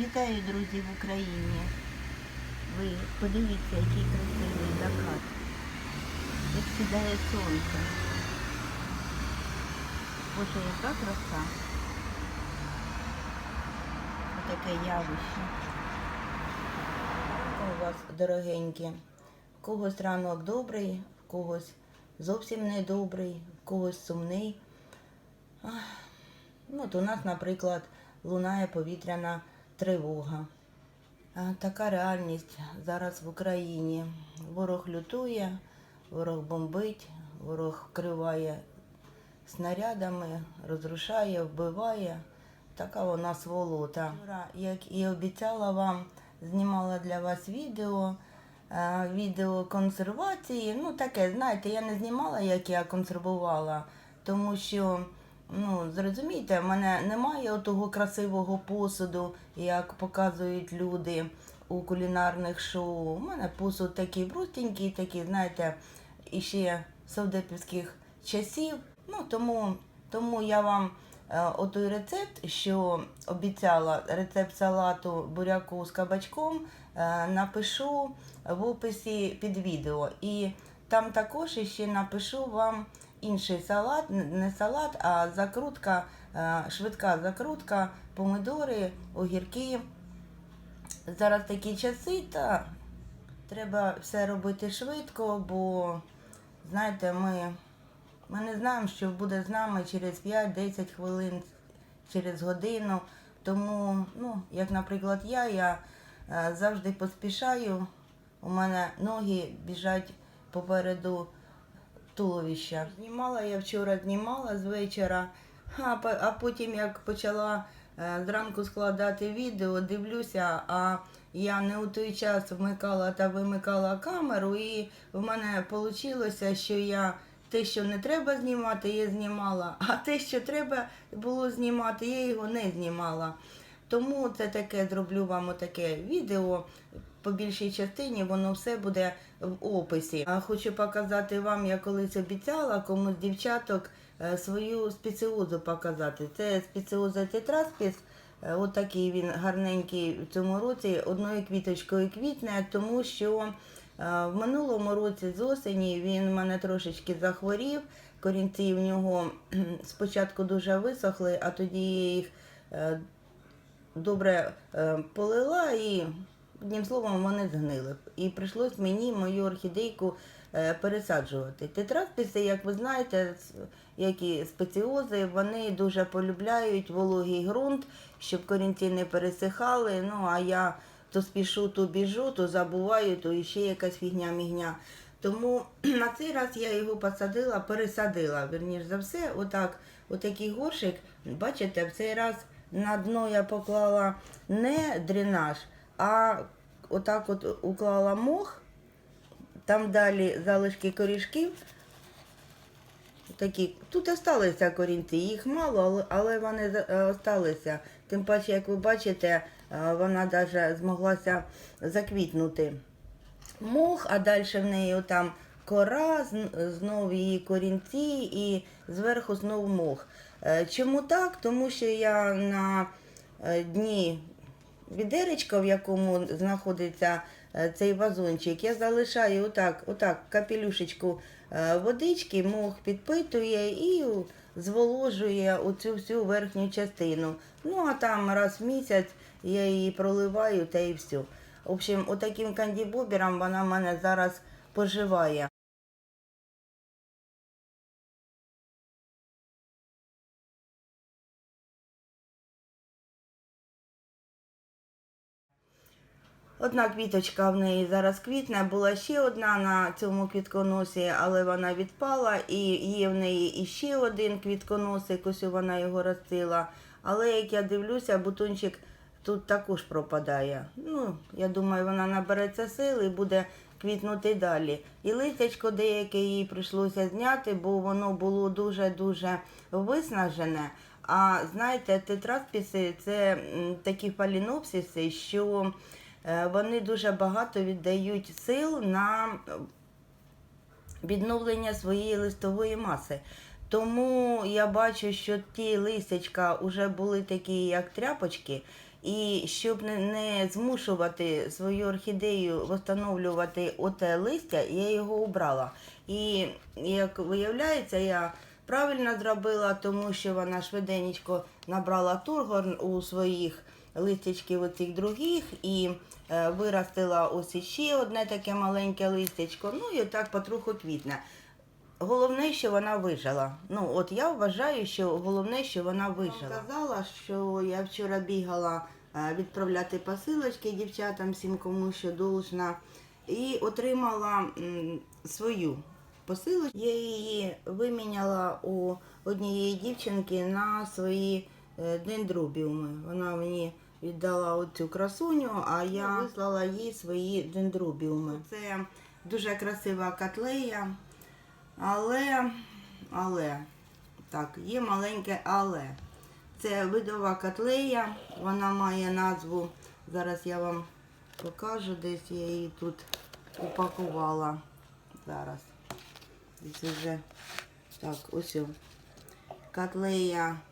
Вітаю, друзі, в Україні. Ви подивіться, який красивий закат. Як сідає сонце. Боже, яка краса. Таке явище. У вас дорогенькі. В когось ранок добрий, в когось зовсім не добрий, в когось сумний. Ну, от у нас, наприклад, лунає повітряна тривога. Така реальність зараз в Україні. Ворог лютує, ворог бомбить, ворог вкриває снарядами, розрушає, вбиває. Така вона сволота. Як і обіцяла вам, знімала для вас відео. Відео консервації. Ну, таке, знаєте, я не знімала, як я консервувала, тому що, ну, зрозумієте, в мене немає того красивого посуду, як показують люди у кулінарних шоу. У мене посуд такий простенький, такий, знаєте, іще совдепівських часів. Ну, тому, тому я вам е, отой рецепт, що обіцяла рецепт салату буряку з кабачком, е, напишу в описі під відео. І там також ще напишу вам інший салат, не салат, а закрутка, е, швидка закрутка, помидори, огірки. Зараз такі часи, та треба все робити швидко, бо знаєте, ми, ми не знаємо, що буде з нами через 5-10 хвилин, через годину. Тому, ну, як, наприклад, я, я е, завжди поспішаю. У мене ноги біжать попереду туловища. Знімала я вчора, знімала з вечора, а, потім як почала е, зранку складати відео, дивлюся, а я не у той час вмикала та вимикала камеру, і в мене вийшло, що я те, що не треба знімати, я знімала, а те, що треба було знімати, я його не знімала. Тому це таке зроблю вам таке відео. По більшій частині воно все буде в описі. А хочу показати вам, я колись обіцяла комусь дівчаток е, свою спеціозу показати. Це спеціоза тетраспіс. Е, Отакий він гарненький в цьому році, одною квіточкою квітне, тому що е, в минулому році з осені він в мене трошечки захворів. Корінці в нього спочатку дуже висохли, а тоді я їх добре полила і одним словом вони згнили. І прийшлось мені мою орхідейку е, пересаджувати. Тетраспіси, як ви знаєте, с- як і спеціози, вони дуже полюбляють вологий ґрунт, щоб корінці не пересихали. Ну а я то спішу, то біжу, то забуваю, то іще якась фігня-мігня. Тому на цей раз я його посадила, пересадила. Верніш за все, отак, отакий горшик, бачите, в цей раз на дно я поклала не дренаж, а отак от уклала мох, там далі залишки корішків. Такі. Тут залишилися корінці, їх мало, але, вони залишилися. Тим паче, як ви бачите, е, вона навіть змоглася заквітнути мох, а далі в неї там кора, з- знов її корінці і зверху знов мох. Е, Чому так? Тому що я на е, дні відеречка, в якому знаходиться е, цей вазончик, я залишаю отак, отак капелюшечку е, водички, мох підпитує і зволожує оцю всю верхню частину. Ну а там раз в місяць я її проливаю та і все. В общем, отаким кандібобером вона в мене зараз поживає. Одна квіточка в неї зараз квітне, була ще одна на цьому квітконосі, але вона відпала, і є в неї іще один квітконосик, ось вона його ростила. Але як я дивлюся, бутончик тут також пропадає. Ну, я думаю, вона набереться сили і буде квітнути далі. І листячко деяке їй прийшлося зняти, бо воно було дуже-дуже виснажене. А знаєте, тетраспіси це такі фалінопсиси, що вони дуже багато віддають сил на відновлення своєї листової маси. Тому я бачу, що ті листячка вже були такі, як тряпочки, І щоб не, не змушувати свою орхідею встановлювати оте листя, я його убрала. І як виявляється, я правильно зробила, тому що вона швиденько набрала тургор у своїх листячків оцих других і е, виростила ось іще одне таке маленьке листячко. Ну і так потроху квітне. Головне, що вона вижила. Ну, от я вважаю, що головне, що вона вижила. Казала, що я вчора бігала е, відправляти посилочки дівчатам всім кому що должна, і отримала свою посилочку. Я її виміняла у однієї дівчинки на свої дендробіуми. Вона мені віддала оцю красуню, а я вислала їй свої дендробіуми. Це дуже красива котлея. Але, але, так, є маленьке але. Це видова котлея, вона має назву, зараз я вам покажу, десь я її тут упакувала. Зараз. Десь вже. Так, ось. Котлея е,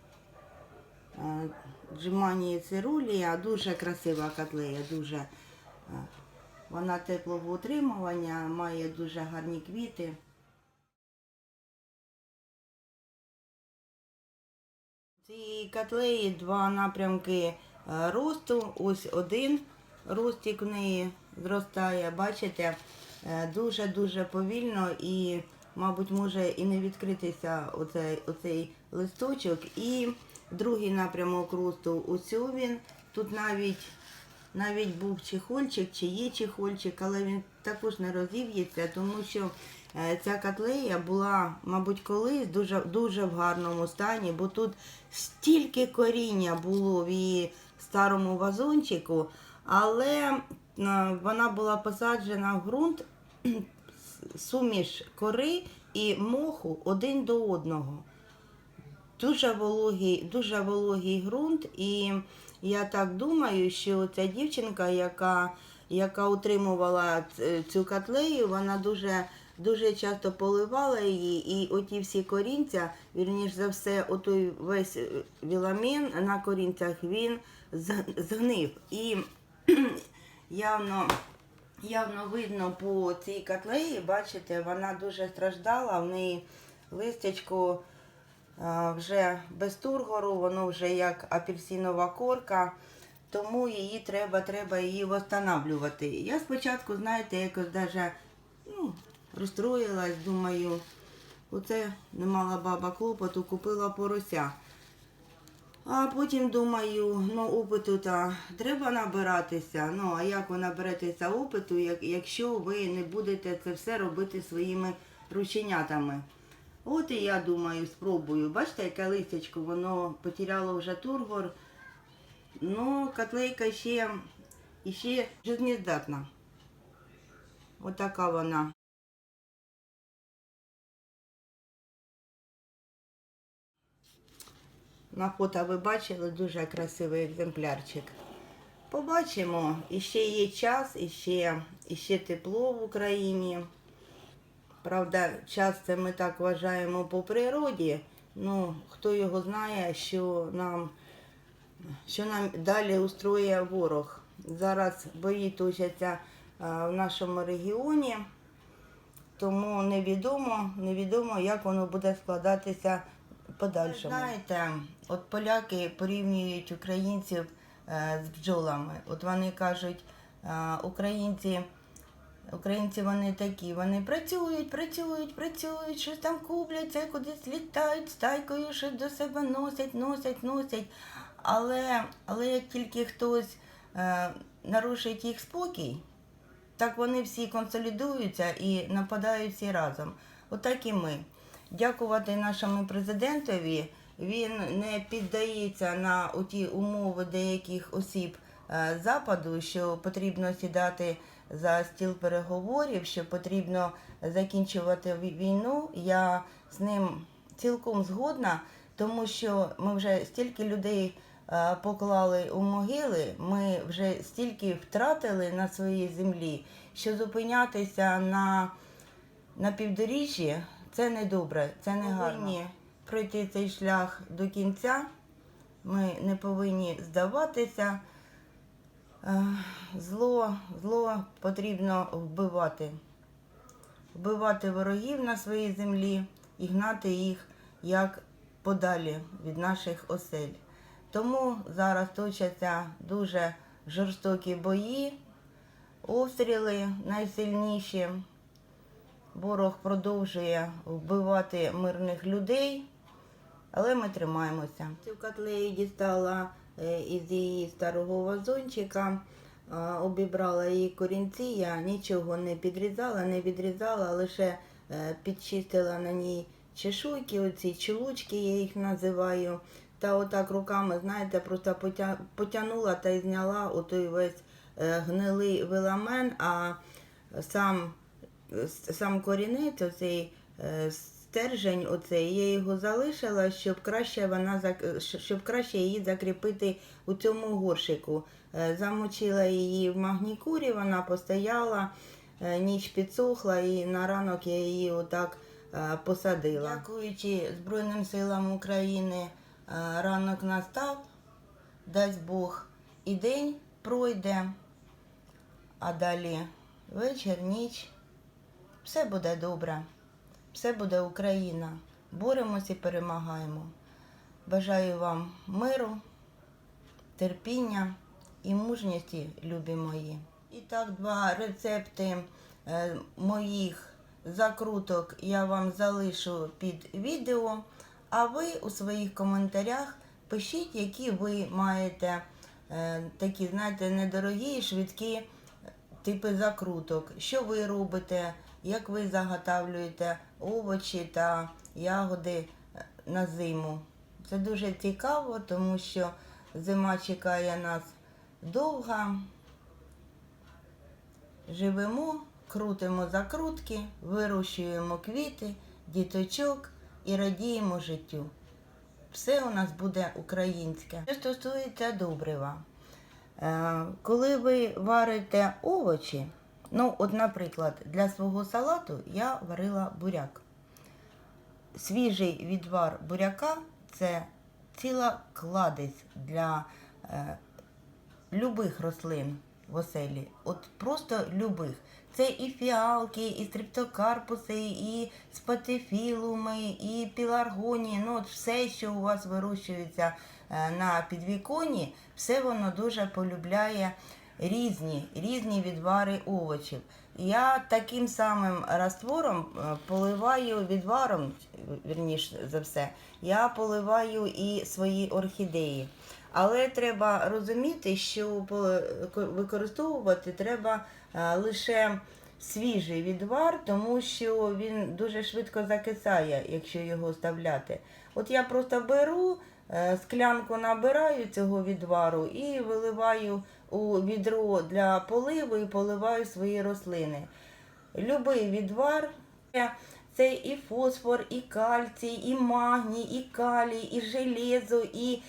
Джиманії Цирулія, дуже красива котлея, дуже. е, Вона теплого утримування, має дуже гарні квіти. Цієї котлеї два напрямки е, росту. Ось один ростик в неї зростає. Бачите, е, дуже-дуже повільно і, мабуть, може і не відкритися оцей, оцей листочок. І другий напрямок росту ось він. Тут навіть навіть був чехольчик, чи є чехольчик, але він також не розів'ється, тому що е, ця котлея була, мабуть, колись дуже, дуже в гарному стані, бо тут стільки коріння було в її старому вазончику, але вона була посаджена в ґрунт суміш кори і моху один до одного дуже вологий, дуже вологий ґрунт, і я так думаю, що ця дівчинка, яка, яка утримувала цю котлею, вона дуже, дуже часто поливала її, і оті всі корінця, вірніш за все, отой весь е, віламін на корінцях він згнив. І явно. Явно видно по цій котлеї, бачите, вона дуже страждала, в неї листячко вже без тургору, воно вже як апельсинова корка, тому її треба, треба її встановлювати. Я спочатку, знаєте, якось даже, ну, розстроїлась, думаю, оце не мала баба клопоту, купила порося. А потім думаю, ну опиту та треба набиратися. Ну а як ви наберетеся опиту, як, якщо ви не будете це все робити своїми рученятами? От і я думаю, спробую. Бачите, яке листячко, воно потеряло вже тургор. Ну, котлейка ще, ще жизнездатна. Отака вона. На фото ви бачили дуже красивий екземплярчик. Побачимо, іще є час, іще, іще тепло в Україні. Правда, час це ми так вважаємо по природі. Ну, хто його знає, що нам, що нам далі устроює ворог. Зараз бої точаться в нашому регіоні, тому невідомо, невідомо, як воно буде складатися подальшому. Знаєте, от поляки порівнюють українців е, з бджолами. От вони кажуть, е, українці. Українці вони такі, вони працюють, працюють, працюють, щось там купляться, кудись літають, стайкою щось до себе носять, носять, носять. Але, але як тільки хтось е, нарушить їх спокій, так вони всі консолідуються і нападають всі разом. Отак і ми. Дякувати нашому президентові. Він не піддається на ті умови деяких осіб е, Западу, що потрібно сідати за стіл переговорів, що потрібно закінчувати війну. Я з ним цілком згодна, тому що ми вже стільки людей е, поклали у могили, ми вже стільки втратили на своїй землі, що зупинятися на, на півдоріжжі це не добре, це не гарно. Пройти цей шлях до кінця. Ми не повинні здаватися. Е, Зло, зло потрібно вбивати. Вбивати ворогів на своїй землі і гнати їх як подалі від наших осель. Тому зараз точаться дуже жорстокі бої, обстріли найсильніші. Ворог продовжує вбивати мирних людей, але ми тримаємося. Цю котлею дістала е, із її старого вазончика, е, обібрала її корінці, я нічого не підрізала, не відрізала, лише е, підчистила на ній чешуйки, оці чулочки, я їх називаю. Та отак руками, знаєте, просто потягнула та й зняла отой весь е, гнилий виламен, а сам сам корінець, оцей е, стержень, оцей, я його залишила, щоб краще вона щоб краще її закріпити у цьому горшику. Е, Замочила її в магнікурі, вона постояла, е, ніч підсохла, і на ранок я її отак е, посадила. Дякуючи Збройним силам України, ранок настав, дасть Бог, і день пройде, а далі вечір, ніч. Все буде добре, все буде Україна. Боремось і перемагаємо. Бажаю вам миру, терпіння і мужності, любі мої. І так, два рецепти е, моїх закруток я вам залишу під відео. А ви у своїх коментарях пишіть, які ви маєте е, такі, знаєте, недорогі швидкі типи закруток. Що ви робите, як ви заготавлюєте овочі та ягоди е, на зиму. Це дуже цікаво, тому що зима чекає нас довга. Живемо, крутимо закрутки, вирощуємо квіти, діточок і радіємо життю. Все у нас буде українське. Що стосується добрива. Е, Коли ви варите овочі, ну, от, наприклад, для свого салату я варила буряк. Свіжий відвар буряка це ціла кладезь для е, любих рослин в оселі. От просто любих. Це і фіалки, і стриптокарпуси, і спатифілуми, і піларгонії. Ну, от все, що у вас вирощується е, на підвіконні, все воно дуже полюбляє різні, різні відвари овочів. Я таким самим раствором е, поливаю відваром, вірніше за все, я поливаю і свої орхідеї. Але треба розуміти, що використовувати треба е, лише свіжий відвар, тому що він дуже швидко закисає, якщо його оставляти. От я просто беру, склянку набираю цього відвару і виливаю у відро для поливу і поливаю свої рослини. Любий відвар. Це і фосфор, і кальцій, і магній, і калій, і железо, і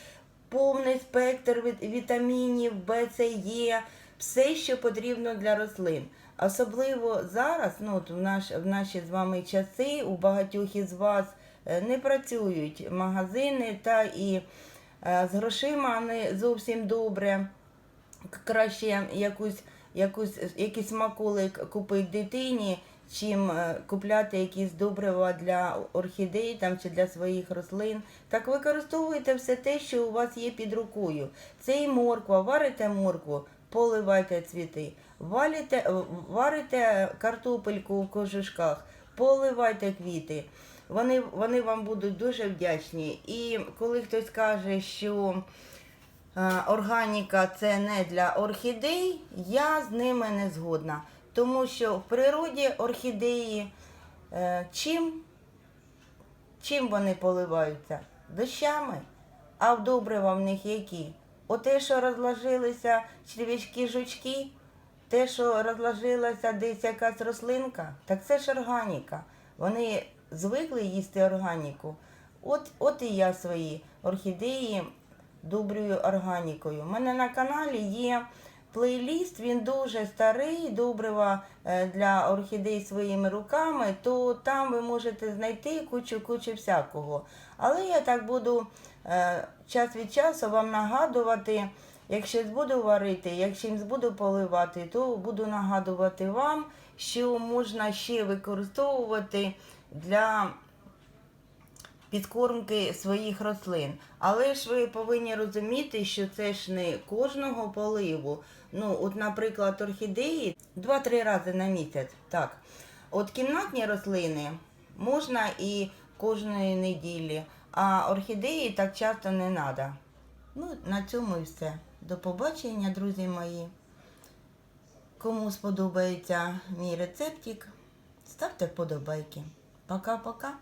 повний спектр вітамінів Б, С, Е, все, що потрібно для рослин. Особливо зараз, ну в, наш, в наші з вами часи, у багатьох із вас е, не працюють магазини, та і е, з грошима не зовсім добре. Краще якусь, якусь, якийсь смаколик купити дитині, чим е, купляти якісь добрива для орхідей там, чи для своїх рослин. Так використовуйте все те, що у вас є під рукою. Це і морква, варите моркву, поливайте цвіти, валите, е, варите картопельку в кожушках, поливайте квіти. Вони, вони вам будуть дуже вдячні. І коли хтось каже, що е, органіка це не для орхідей, я з ними не згодна. Тому що в природі орхідеї е, чим, чим вони поливаються? Дощами. А в добрива в них які? Оте, що розложилися червячки жучки, те, що розложилася десь якась рослинка, так це ж органіка. Вони звикли їсти органіку. От, от і я свої орхідеї доброю органікою. У мене на каналі є плейліст, він дуже старий, добрива е, для орхідей своїми руками, то там ви можете знайти кучу-кучу всякого. Але я так буду е, час від часу вам нагадувати Якщо буду варити, якщо буду поливати, то буду нагадувати вам, що можна ще використовувати для підкормки своїх рослин. Але ж ви повинні розуміти, що це ж не кожного поливу. Ну, от, наприклад, орхідеї 2-3 рази на місяць. Так. От кімнатні рослини можна і кожної неділі, а орхідеї так часто не треба. Ну, на цьому і все. До побачення, друзі мої. Кому сподобається мій рецептик, ставте вподобайки. Пока-пока.